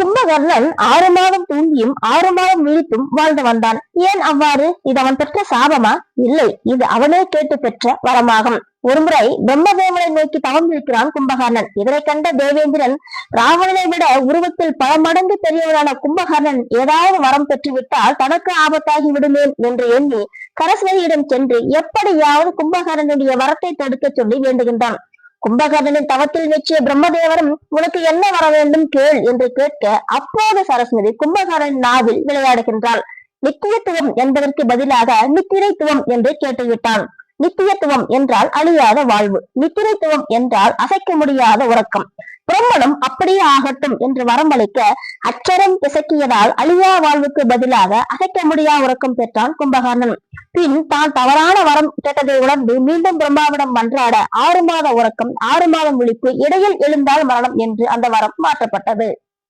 கும்பகர்ணன் ஆறு மாதம் தூங்கியும் ஆறு மாதம் விழித்தும் வாழ்ந்து வந்தான். ஏன் அவ்வாறு? இது அவன் பெற்ற சாபமா? இல்லை இது அவனே கேட்டு பெற்ற வரமாகும். ஒருமுறை பிரம்மதேவனை நோக்கி தவம் இருக்கிறான் கும்பகர்ணன். இதனை கண்ட தேவேந்திரன் ராவணனை விட உருவத்தில் பல மடங்கு பெரியவனான கும்பகர்ணன் ஏதாவது வரம் பெற்றுவிட்டால் தனக்கு ஆபத்தாகி விடுமேன் என்று எண்ணி கரஸ்வதியிடம் சென்று எப்படியாவது கும்பகர்ணனுடைய வரத்தை தடுக்க சொல்லி வேண்டுகின்றான். கும்பகர்ணனின் தவத்தில் வெற்றிய பிரம்மதேவரும் உனக்கு என்ன வர வேண்டும் கேள் என்று கேட்க அப்போது சரஸ்வதி கும்பகர்ணன் நாவில் விளையாடுகின்றாள். நித்தியத்துவம் என்பதற்கு பதிலாக நித்திரைத்துவம் என்று கேட்டுவிட்டான். நித்தியத்துவம் என்றால் அழியாத வாழ்வு. நித்திரைத்துவம் என்றால் அசைக்க முடியாத உறக்கம். பிரம்மணம் அப்படியே ஆகட்டும் என்று வரம்பளிக்க அச்சரம் பிசக்கியதால் அழியா வாழ்வுக்கு பதிலாக அசைக்க முடியா உறக்கம் பெற்றான் கும்பகர்ணன். பின் தான் தவறான வரம் கேட்டதை உணர்ந்து மீண்டும் பிரம்மாவிடம் மன்றாட ஆறு மாத உறக்கம் ஆறு மாதம் விழிப்பு இடையில் எழுந்தால் மரணம் என்று அந்த வரம் மாற்றப்பட்டது.